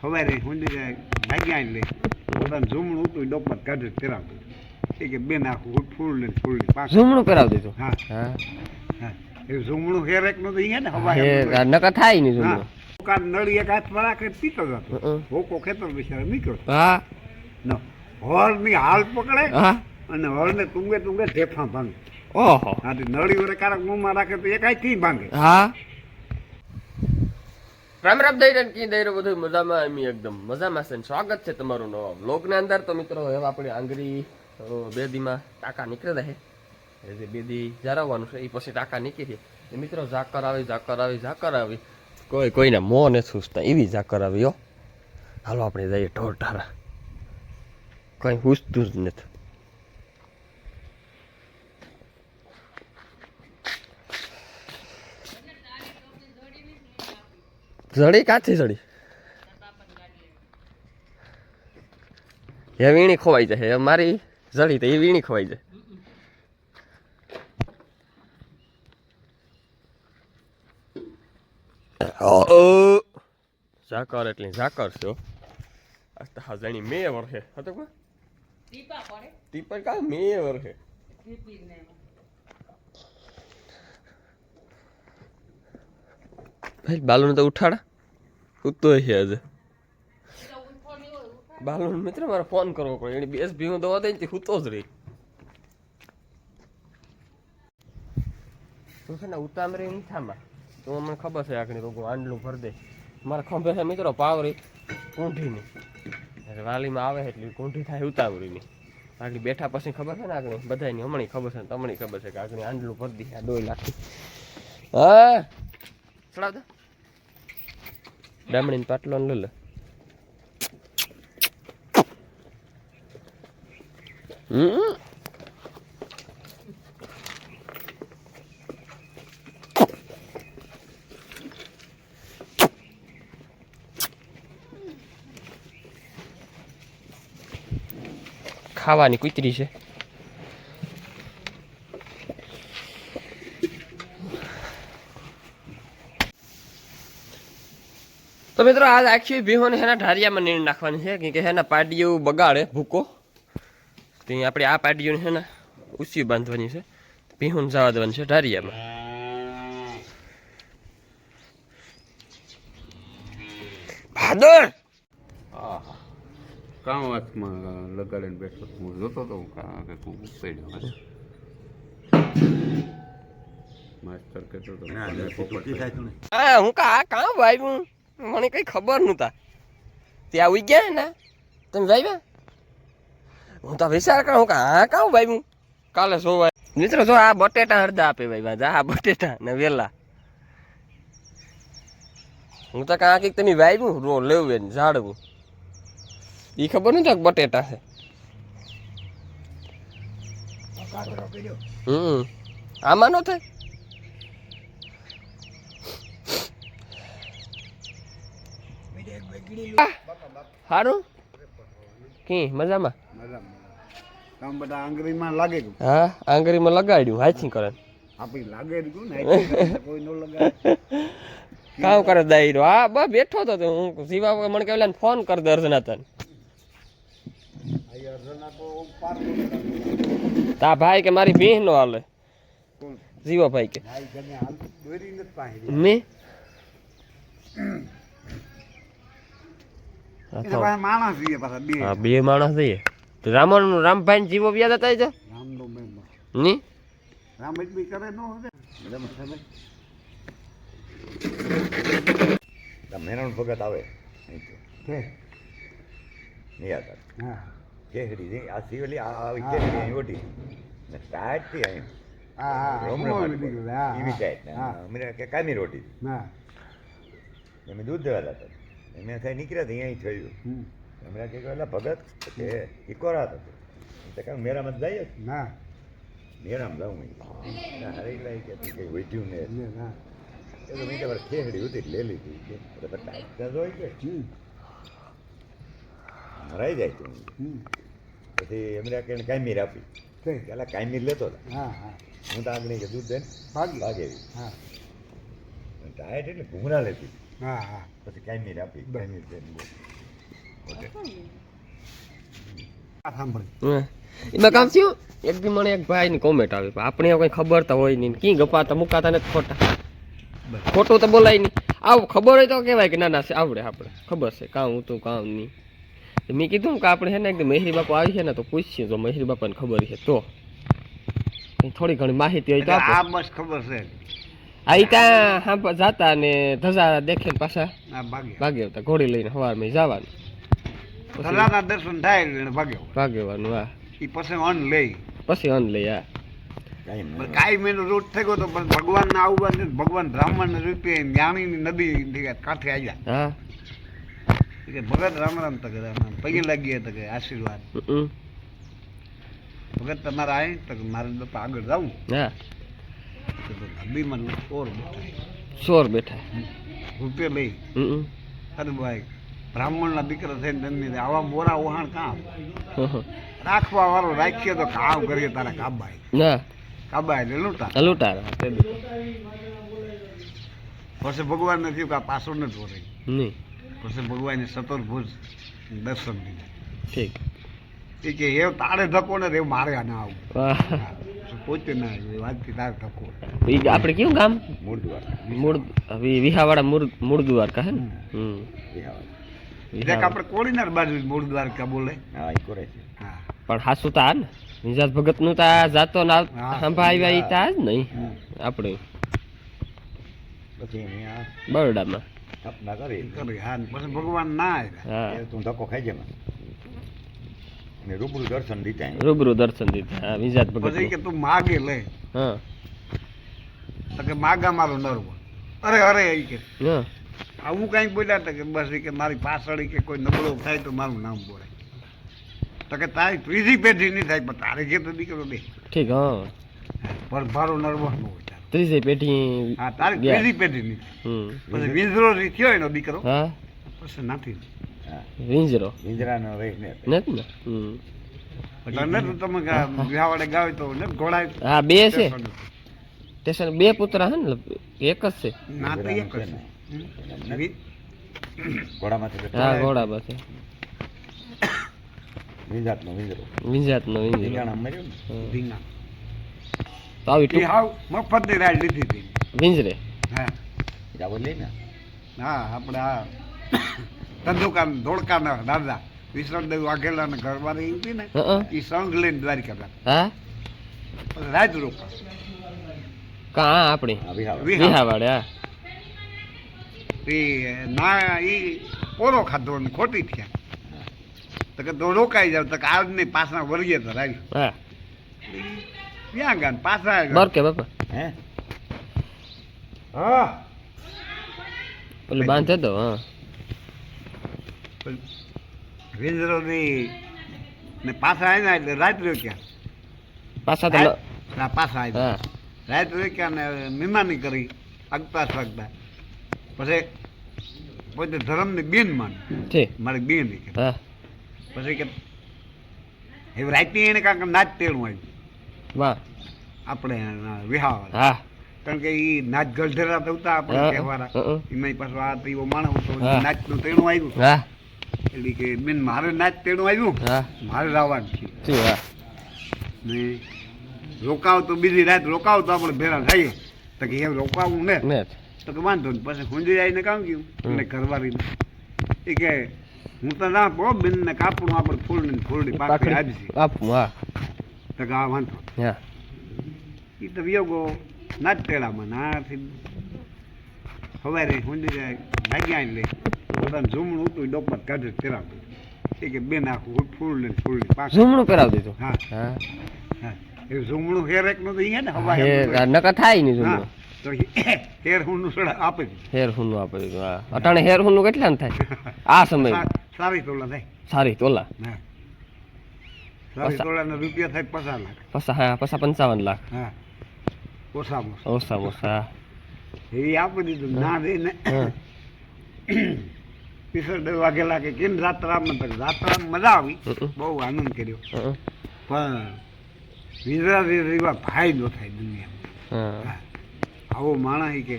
સવારે જાય ભાગ્યા લે. પોતાનું ઝૂમણું હતું ડોપર કાઢે ફેરાવતું એ કે બેન આખું ફૂલ ફૂલ ને ફૂલ ને પાંખ જમણું કરાવી દીધું? હા. હા. એ જમણું હેર એક નું તો અહીંયા ને હવા નકર થાય નહીં જમણું. કાન નળી એક હાથમાં રાખે પીતો જતો ભોકો ખેતર બિચારો નીકળ્યો. હા. ન હોરની હાલ પકડે હા. અને હોરને તુંગે તુંગે ઢેફા ભાંગે. ઓહો. હા નળી વડે કારક મોંમાં રાખે તો એક થી ભાંગે. હા. રામ રામ દઈ કી દઈ બધું મજામાં એમ એકદમ. મજામાં છે સ્વાગત છે તમારું નવા વ્લોગની અંદર. તો મિત્રો, હવે આપણી આંગળી બેદીમાં ટાંકા નીકળેલા છે એ જે બે દી જાળવવાનું છે એ પછી ટાંકા નીકળી એ મિત્રો, ઝાકર આવી ઝાકર આવી ઝાકર આવી. કોઈ, કોઈને મોં ને સૂચતા એવી ઝાકર આવી, હો. હાલો, આપણે જઈએ ઢોર ઢારા કઈ પૂછતું જ નથી. જડી? કાચી જડી? એ વીણી ખોવાઈ જાય. મારી જડી તો એ વીણી ખોવાઈ જાય. ઝાકર એટલે ઝાકર છે હો. આ તો હા જાણી મે વર્ષે હતો કોઈ ટીપા પડે. ટીપા કા મે વર્ષે ટીપીને ભાઈ બાલુને તો ઉઠાડા. ઉતો છે આજે. બાલુ મિત્ર, મારે ફોન કરવો પડે. એની બેસ ભીહું દવા દઈ ને સૂતો જ રહી. તો છે ને ઉતામ રહી મીઠામાં તો મને ખબર છે આખણી રોગું, આંડલું ભર દે. મારા ખંભે છે મિત્રો, પાવરી એટલે વાલીમાં આવે એટલે કૂંઠી થાય ઉતાવળીની. આગળ બેઠા પછી ખબર છે ને આગળ? બધાની હમણાં ખબર છે તમને ખબર છે કે આગળ આંડલું ભર દે આ ડોઈ લાખી હા. ચડાવ દે ડામણીને પાટલો ને લે હમ ખાવાની કૂતરી છે તો મિત્રો આજ આખી ભીહોને હેના ઢારિયામાં નીણ નાખવાની છે કેમ કે હેના પાડીઓ બગાડે ભૂકો. તો આપણે આ પાડીઓને હેના ઉસી બાંધવાની છે. ભીહોને જવા દેવાની છે ઢારિયામાં. ભાદર! કામ હાથમાં લગાડીને બેઠો હું જોતો હતો હું હશે. માસ્તર કહેતો હતો હા હું કા આ કામ વાવ્યું મને કઈ ખબર નહોતા. ત્યાં ઉઈ ગયા ને? તમે વાવ્યા હું તો વિચાર કરું હું હા કાઉ ભાઈ હું? કાલે સોવાય મિત્રો, જો આ બટેટા હરદા આપે ભાઈ બાજા આ બટેટા ને વેલા. હું તો કાં કંઈક તમે વાવ્યું રો લેવું એને, ઝાડવું. એ ખબર નથી કે બટેટા છે? હમ. આમાં નો થાય? સારું કી મજામાં? મજામાં. કામ બધા આંગળીમાં લાગે ગયું હા આંગળીમાં લગાડ્યું હાચી કરે આપી લાગે ગયું ને કોઈ નો લગાડે. કામ કરે દાયરો. હા બસ બેઠો તો તો હું જીવા મને કે ઓલા ફોન કર દે અર્જના તને તો પાર તા ભાઈ કે મારી ભીહ નો હાલે. જીવા ભાઈ કે મેં? માણસ બે હા બે માણસ જઈએ તો રામણ રામભાઈ ને જીવો વ્યાજ હતા છે ની રામ કરે ન? મેનણ ભગત આવે. હા. કેહડી આ સિવલી આ આવી કેહડી અહીં ઓઢી. ને ટાઈટથી અહીં. હા હા રોમણે હા હા, એવી ટાઈટ ને કે કામી રોટી. હા. એમ દૂધ દેવા જતા એમને કઈ નીકળ્યા ત્યાં થયું. એમણે કે એટલે ભગત કે ઇકોરા હતો મેરામાં મત જઈએ ના. મેરામાં જાઉં હરી લઈ કે તું કઈ વૈદ્યું ને. ના એ તો મેં કે ખેડી હતી લે લીધી. કે ટાઈટ હોય કે. હરાઈ મરાઈ જાય તું. પછી એમણે કે કાંઈ મીર આપી. છે. કે અલા કાંઈ મીર લેતો હા હા. હું તો આગળ કે દૂધ દે ભાગી. ભાગે એવી હા. ટાયટ એટલે ઘૂમરા લેતી. હા હા. પછી કાયમી આપી કાયમી પ્લેન બોલ ઓકે. આ સાંભળ. હે. એમાં કામ થયું? એક દી મને એક ભાઈની કોમેન્ટ આવી આપણે કંઈ કઈ ખબર તો હોય નહીં. કી ગપાતા મુકાતા ને ખોટા. ખોટું તો બોલાય નહીં. આવું ખબર હોય તો કહેવાય કે ના ના આવડે આપણે. ખબર છે કામ તું કામ નહીં. મેં કીધું કે આપણે છે ને એકદમ મહેરી બાપુ આવી છે ને તો પૂછીએ જો મહેરી બાપાને ખબર છે તો. થોડી ઘણી માહિતી હોય તો આ બસ ખબર છે. આ ત્યાં હા જાતા ને ધજા દેખે ને પાછા ભાગે આવતા ઘોડી લઈને સવારમાં જવાનું ધરાના દર્શન થાય એટલે ભાગ્યો. ભાગ્યવાનું હા. એ પછી અન્ન લઈ. પછી અન્ન લઈ હા. કાઈ કાંઈ મહિનો રૂટ થઈ ગયો તો પણ ભગવાન ના આવવા ભગવાન બ્રાહ્મણ રૂપે જ્ઞાનીની નદી થી કાંઠે આવ્યા હા. કે ભગત રામ રામ તકે રામ રામ પગે લાગીએ હતા કે આશીર્વાદ. ભગત તમારા આવે તો મારે તો આગળ જાઉં હા. તો ધબીમાં ચોર બેઠા ચોર બેઠા. રૂપિયા લઈ અરે ભાઈ બ્રાહ્મણના દીકરા થઈને તમને આવા મોરા ઓહાણ કામ? રાખવા વાળો રાખીએ તો કામ કરીએ તારા કાબાઈ ના. કાબાઈ એટલે લૂંટા લૂંટા. પછી ભગવાન થયું કે આ પાછો નથી વળે નહીં. પછી ભગવાને સતર્ભુજ દર્શન દીધા. ઠીક. એ કે એ તારે ધકો ને એ મારે ના આવું. વાતથી તારે આપણે કયું ગામ? મૂળ દ્વારા મૂળ દ્વારકા હે ને? હમ. દેખ આપણે કોળીનાર બાજુ મૂળ દ્વારકા બોલે. હા એ કરે છે. હા. પણ હાસુ તા ને નિજાત ભગતનું તા જાતો ના સંભાવ્યા ઈ તા જ નહીં આપણે. બરોડામાં. કરી. કરી હા ભગવાન ના આવ્યા. તું ધક્કો ખાઈ જાય અને રૂબરૂ દર્શન દીધા રૂબરૂ દર્શન દીધા હા વિજાત ભગત પછી કે તું માગે લે. હા. તો કે માગા મારો નરવો. અરે અરે એ કે. હા. આ કાંઈ બોલ્યા તો કે બસ કે મારી પાછળ કે કોઈ નબળો થાય તો મારું નામ બોલે. તો કે તારી ત્રીજી પેઢી નહીં થાય પણ તારે જે તો દીકરો દે ઠીક હા. પણ ભારો નરવો ન હોય ત્રીજી પેઢી હા તારી ત્રીજી પેઢી નહીં પછી વિંજરો થયો એનો દીકરો. હા. પછી નથી. વિંજરો. વિંજરાનો રહીને નથી ને? હમ. એટલે ન તો તમે વિહાવાડે ગાવ તો ને ઘોડાય હા બે છે. સ્ટેશન બે પુત્ર હે ને એક જ છે. ના તો એક જ ને. ઘોડામાંથી હા ઘોડા વિંજાતનો વિંજરો. વિંજાત વિંજરો. રીંગણા મર્યું ને? હા. તો આવી ટૂંક હાવ મફતની રાઈડ લીધી હતી. વિંજરે. હા. આવો લઈ ને હા આપણે આ ધંધુકા ધોળકાના દાદા. વિશ્વદેવ વાઘેલાના ઘરવાળી હતી ને એ સંઘ લઈને દ્વારિકા હા? રાજ રોકા કા આપણી. વિહાવાડે. હા. એ ના એ ઓરો ખાધો ને ખોટી થયા. તો કે તો રોકાઈ જાવ તો કે આજ નહીં પાછા વર્ગીએ તો રાજ ક્યાં ગયા ને પાછા બર કે બાપા. હે? હા. પેલું બાંધે તો હા. વિંદરોની ને પાછા આવ્યા એટલે રાત રોક્યા પાછા તો પાછા આવ્યા રાત રોક્યા ને મીમાની કરી આગતા સગતા. પછી પોતે ધર્મની બેન માની. મારી બેન ઈ પછી કે એ રાતે એને કાંક નાચ તેડું આવ્યું વાહ. આપણે વિહાવ હા. કારણ કે એ નાચ ગળધેરા થતા આપણે કહેવાના. એમાં પાછો આ તો એવો માણસ હતો. નાચનું તેડું આવ્યું. એટલે કે બેન મારે નાચ તેડું આવ્યું મારે લાવવાનું છે. ને રોકાવ તો બીજી રાત રોકાવ તો આપણે ભેરા થઈએ. તો કે એમ રોકાવું ને ને. તો કે વાંધો નહીં પછી હુંજી આવીને કામ ગયું. અને ઘરવાળીને એ કે હું તો ના બહુ બેન ને કાપડું આપણે ફૂલની ફૂલની પાકડી આપીશ આપું હા. તો કે આ વાંધો એ તો વિયોગો નાચ તેડામાં હવે સવારે હુંજી જાય ભાગ્યા એટલે પોતાનું ઝૂમણું હતું ડોકમાં કાઢે તેરાવતું એ કે બેન આખું ફૂલ ને પાકડી ઝૂમણું પહેરાવી દીધું? હા. હા. એ ઝૂમણું હેર એક નું તો અહીંયા ને હવા નકા થાય નહીં હા. તો હેર હું સોડા આપે હેર હુંનું આપી દીધું હા. અટાણે હેર હુંનું કેટલા થાય? આ સમય. સારી તોલા થાય. સારી તોલા. હા. સારી તોલાના રૂપિયા થાય પચાસ લાખ. પસા હા પસા પંચાવન લાખ. હા. ઓછામાં ઓછા ઓછા એ આપી દીધું ના દે પીસર બે વાગેલા કે કેમ જાત્રામાં તો જાત્રામાં મજા આવી. બહુ આનંદ કર્યો. પણ ગુજરાતી જેવા ભાઈ નો થાય દુનિયામાં. આવો માણસ કે.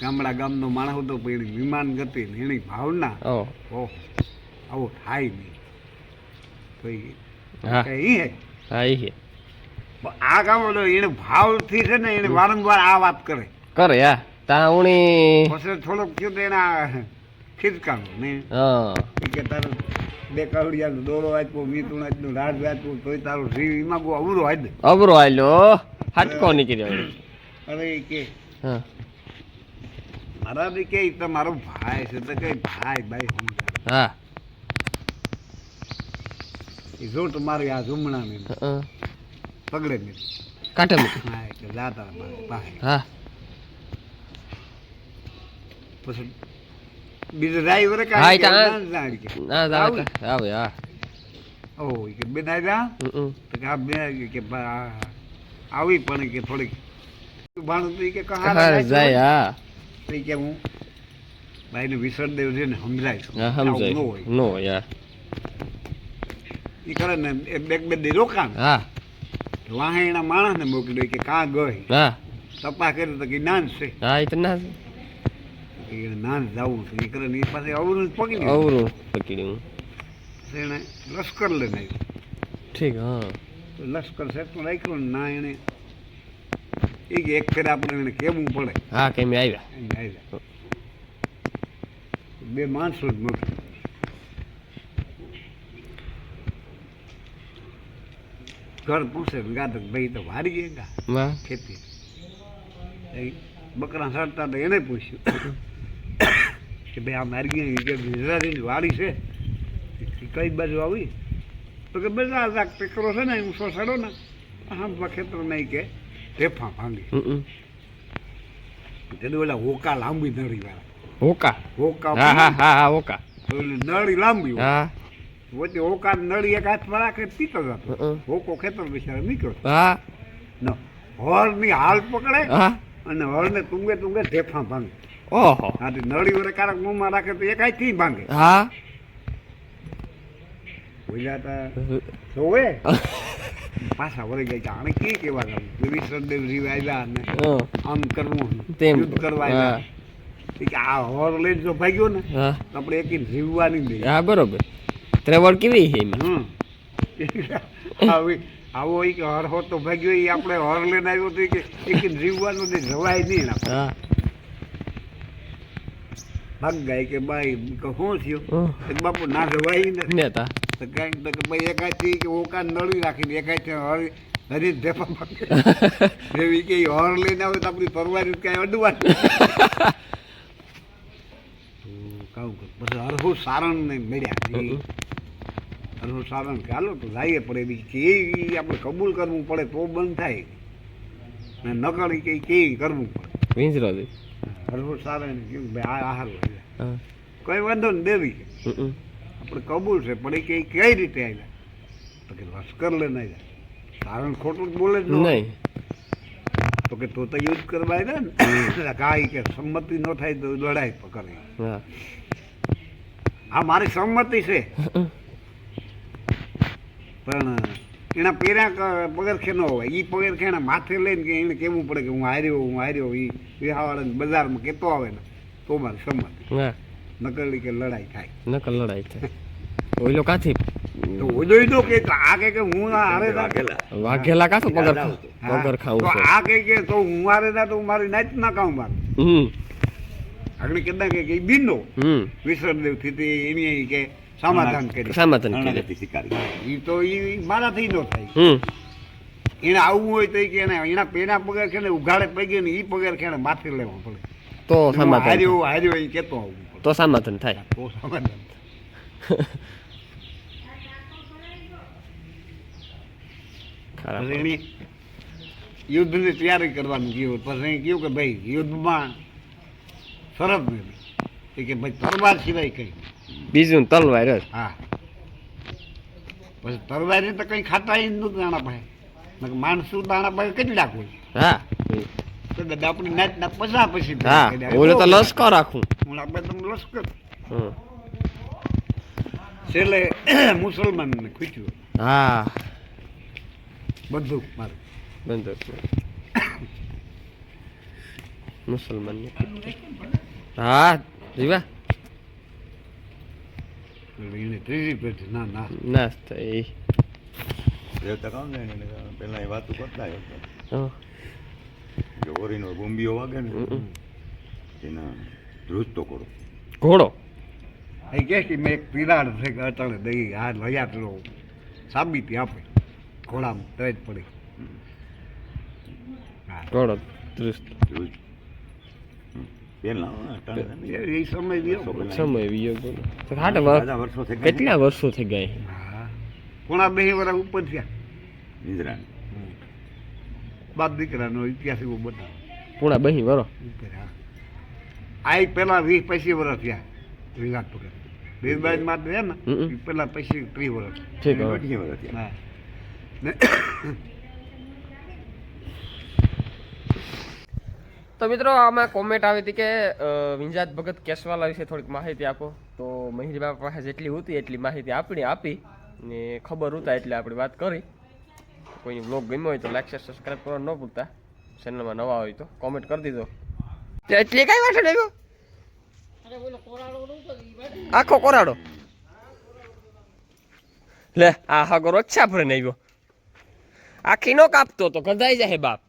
ગામડા ગામનો માણસ હતો પણ એની વિમાન ગતિ એની ભાવના ઓહ. આવું થાય નહીં. તો એ આ કામ એને ભાવથી છે ને એને વારંવાર આ વાત કરે. કરે હા. તા ઉણી થોડોક થયું તો એના ખીચકાનું ને? હા. કે તારે બે કાવડિયાનો દોરો આપ્યો મીતુણ આપ્યું રાજ આપ્યું તોય તારું એમાં બહુ અવરો હાજ અવરો આલ્યો હટકો નીકળ્યો અરે કે હા. મારા બી કે તમારો તો મારો ભાઈ છે તો કે ભાઈ ભાઈ હા. એ જો તમારી આ જુમણા ને પગડે ને કાટે મૂકી. હા એટલે જા તારા પાસે હા. પછી ડ્રાઈવરે આવું? હા. કે. તો કે આ કે પણ કે થોડીક ભાણું તો કે કહાર જાય હા. તો કે હું ભાઈને વિસર્દેવ છે ને સમજાય છું. હા સમજાય. ન હોય. નો હોય હા. કરે ને એક બે બે દી રોકાણ. હા. વાહે એના માણસને મોકલ્યો કે કાં ગઈ? હા. તપા કરી તો કે નાન છે. હા એ તો ના કે એને જવું છે. એ કરે પાસે અવરું પકડી અવરું પકડ્યું તો લશ્કર લઈને આવ્યું. ઠીક હા. તો લશ્કર સાહેબ તો રાખ્યું ના એને. એ કે એક ફેર આપણે એને કેવું પડે. હા કેમ આવ્યા. આવ્યા. બે માણસો જ નથી ઘર પૂછે ગાધક ભાઈ તો વારી ગયા ખેતી? બકરા સડતા તો એને પૂછ્યું. કે ભાઈ આ મારી કે ગુજરાતીની વાડી છે. કઈ બાજુ આવી? તો કે બધા રાખ ટેકરો છે ને હું સોસાડો ને આમ ખેતર નહીં કે ઢેફા ભાંગી. તેને ઓલા હોકા લાંબી નળી વાળા. હોકા? હોકા હા હા હોકા. નળી લાંબી હા. વચ્ચે હોકા નળી એક હાથમાં રાખે પીતો જતો હોકો ખેતર બિચારો નીકળ્યો હા. ન હોરની હાલ પકડે અને હળને તુંગે તુંગે ઢેફા ભાંગે. ઓહો. હા તે નળી વરે કારક મોંમાં રાખે તો એક કી ભાંગે? હા. બોલ્યા તા જોવે? પાછા વળી ગયા આને કી કેવા ગામ વિસર્દેવ જીવ આવ્યા અને આમ કરવું. તેમ. યુદ્ધ કરવા આવ્યા આ હોર લઈને જો ભાગ્યો ને આપડે આપણે એક જીવવાની હા બરોબર. ત્રેવડ કેવી છે એમાં? આવી આવો ઈ કે હર હો તો ભાગ્યો એ આપણે હર લઈને આવ્યો તો કે એક જીવવાનું જવાય નહીં આપણે. ભાગ ગાય કે ભાઈ કે શું થયું? કે બાપુ ના જવાય ને નેતા. તો કાંઈ કે ભાઈ એક કે ઓકા નળી રાખીને એક હળી હરી હરી ભાગે જેવી કે હોર લઈને આવે તો આપણી પરવારી કાંઈ અડવા કાવું પછી હરહુ સારણ ને મળ્યા. હરહુ સારણ કે તો જઈએ પડે બી કે આપણે કબૂલ કરવું પડે તો બંધ થાય. ને નકળી કે કે કરવું પડે. વિંજરો હરહુ સારણ કેવું ભાઈ આ આહાર હા કોઈ વાંધો ને દેવી હમ. આપણે કબૂલ છે પણ એ કે કઈ રીતે આવ્યા તો કે લશ્કર લઈને આવ્યા કારણ ખોટું બોલે જ નહીં. તો કે તો તો યુદ્ધ કરવા આવ્યા ને? કાંઈ કે સંમતિ ન થાય તો લડાઈ પકડી હા. મારી સંમતિ છે. પણ એના પેરા પગરખે ન હોય. એ પગરખે એના માથે લઈને કે એને કેવું પડે કે હું હાર્યો હું હાર્યો. એ વિહાવાળાને બજારમાં કહેતો આવે ને. તો મારે સંમત હા. નકલી કે લડાઈ થાય. નકલ લડાઈ થાય. ઓઈલો કાથી? તો ઓજો તો કે આ કે કે હું આ હારે ના વાઘેલા. વાઘેલા કાતો પગર પગર આવતું. તો આ કે કે તો હું હારે ના તો મારી નાચ ના કામ માર. હમ. આગળ કેદા કે કે બિંદો હમ. વિસર્દેવથી તે એની કે સમાધાન કરી. સમાધાન કરી. શિકારી. એ તો એ મારાથી ન થાય. હમ. એને આવવું હોય તો કે એને એના પેના પગાર ખેડે ને ઉઘાડે પગે ને એ પગાર ખેડે માથે લેવા પડે. તો સમાધાન હાર્યું હાર્યો એ કેતો આવું તો સમાધાન થાય. તો સમાધાન ખરાબ એની યુદ્ધની તૈયારી કરવાનું કહ્યું પછી કહ્યું કે ભાઈ યુદ્ધમાં સરસ નહીં કે ભાઈ તલવાર સિવાય કઈ બીજું તલવાર જ. હા. પછી તલવારી તો કઈ ખાતા જ નતું દાણા પાસે. નકર માણસું દાણા પાસે કેટલી રાખવું હા. તો બધા આપણી નાચ ના પસા પછી હા ઓલો તો લશ્કર રાખું? હું આપણે તમે લશ્કર હમ. છેલ્લે મુસલમાનને ખૂચ્યું. હા. બધું મારું. બંધ મુસલમાન હા જીવા. ત્રીજી પેઢી. ના ના. ના એ. પેલા એ વાતો કરતા હતા ઓરીનો ગુંબીઓ વાગે ને એના ધ્રુજતો કરો ઘોડો? એ કહે કે મેં એક પિરાડ છે કે અટાણે દઈ આ લયા પેલો સાબિતી આપે. ઘોડામાં તરત પડી. હા. ઘોડો ધ્રુજ. કેટલા વર્ષો થઈ ગયા પોણા બે વર્ષ ઉપર થયા. નિદ્રા બાપ દીકરાનો ઇતિહાસ એવો બતાવે. પૂણા બહી વરો. આ પેલા વીસ પચીસ વર્ષ થયા વિરાટ પકડ. બીરબાઈ માં છે ને. પૈસી પેલા પચીસ ત્રીસ વર્ષ ઠીક વર્ષ થયા. તો મિત્રો આમાં કોમેન્ટ આવી હતી કે વિંજાત ભગત કેશવાલા વિશે થોડીક માહિતી આપો. તો મહિર બાપા પાસે જેટલી હતી એટલી માહિતી આપણી આપી. ને ખબર હતા એટલે આપણે વાત કરી. કોઈની બ્લોગ ગમ્યો હોય તો લાઈક શેર સબસ્ક્રાઈબ કરવા ન ભૂલતા. ચેનલમાં નવા હોય તો કોમેન્ટ કરી દીધો. તે કઈ વાત આવ્યો. આખો કોરાડો લે આ હાગો રક્ષા ભરીને આવ્યો. આખી નો કાપતો તો ગંધાઈ જાય બાપ.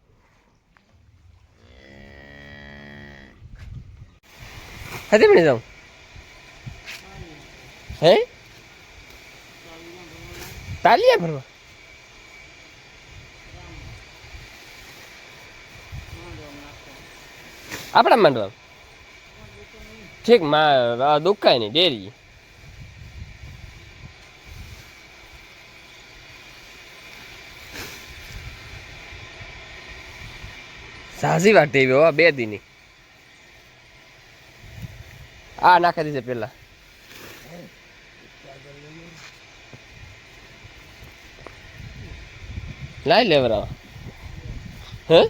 હતી પણ જાઉં? હે? તાલિયા ભરવા? આપણા માંડવા. ઠીક, માં દુકાય નહીં, ડેરી. સાજી એવી હો, બે દીની. આ નાખી દીધે પેલા. લાઈ લેવરા હે?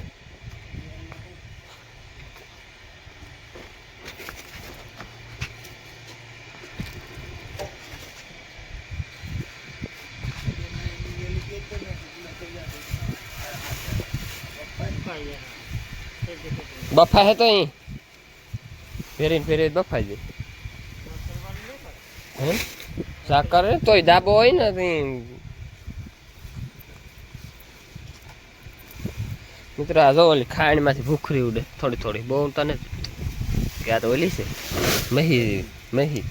બફા હે તો અહીં. ફેરીને ફેરી બફાઈ જાય. હે? સાકર તોય દાબો હોય ને ત્યાં મિત્રો આ જો ઓલી ખાંડમાંથી ભૂખરી ઉડે થોડી થોડી. બહુ તને કે આ તો ઓલી છે? મહી મહી.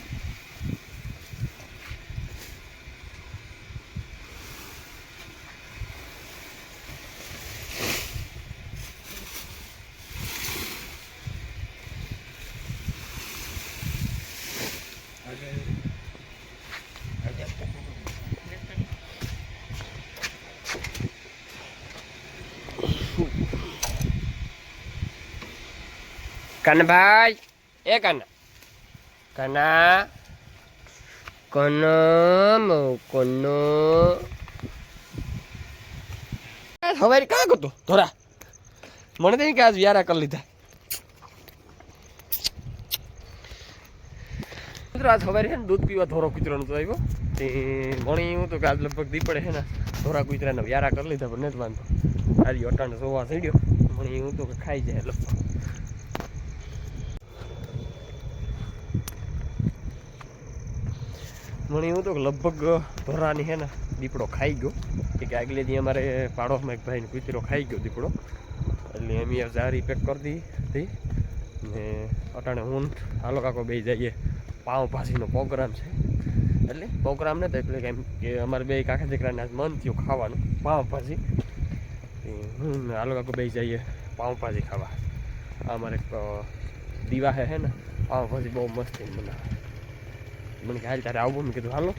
કનભાઈ. એ કન. કના. કનમ કનો. હવે કાં કરતો? ધોરા. મને તો કે આજ વ્યારા કરી લીધા. મિત્રો, આજ સવારે છે ને દૂધ પીવા ધોરો કૂતરાનો તો આવ્યો. તે ભણી એવું તો કે આજ લગભગ દીપડે છે ને ધોરા કૂતરાને વ્યારા કરી લીધા, પણ નથી વાંધો. આરી અટાણે સોવા ચડ્યો ભણી હું તો કે ખાઈ જાય લગભગ. મને એવું તો લગભગ ભરાની હે ને દીપડો ખાઈ ગયો. કે આગલે દી અમારે પાડોશમાં એક ભાઈને કૂતરો ખાઈ ગયો દીપડો. એટલે એમ જારી પેક કરી દીધી ને અટાણે હું હાલો કાકો બે જઈએ. પાઉંભાજીનો પ્રોગ્રામ છે. એટલે પ્રોગ્રામ ને તો એટલે કેમ કે અમારે બે કાકા દીકરાને આજ મન થયું ખાવાનું પાઉંભાજી હું હાલો કાકો બે જઈએ પાઉંભાજી ખાવા. આ અમારે દીવા હે ને? પાઉંભાજી બહુ મસ્ત બનાવે મને હાલ તારે આવું મેં કીધું, હાલો.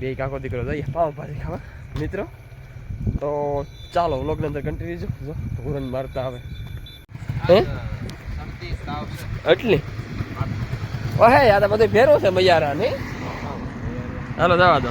બે કાકો દીકરો જઈએ પાઉંભાજી ખાવા. મિત્રો, તો ચાલો વ્લોગની અંદર કન્ટિન્યુ જો હુરન મારતા આવે. હે? એટલી? ઓહે યાર બધું ફેરો છે મૈયારા ને હાલો, જવા દો.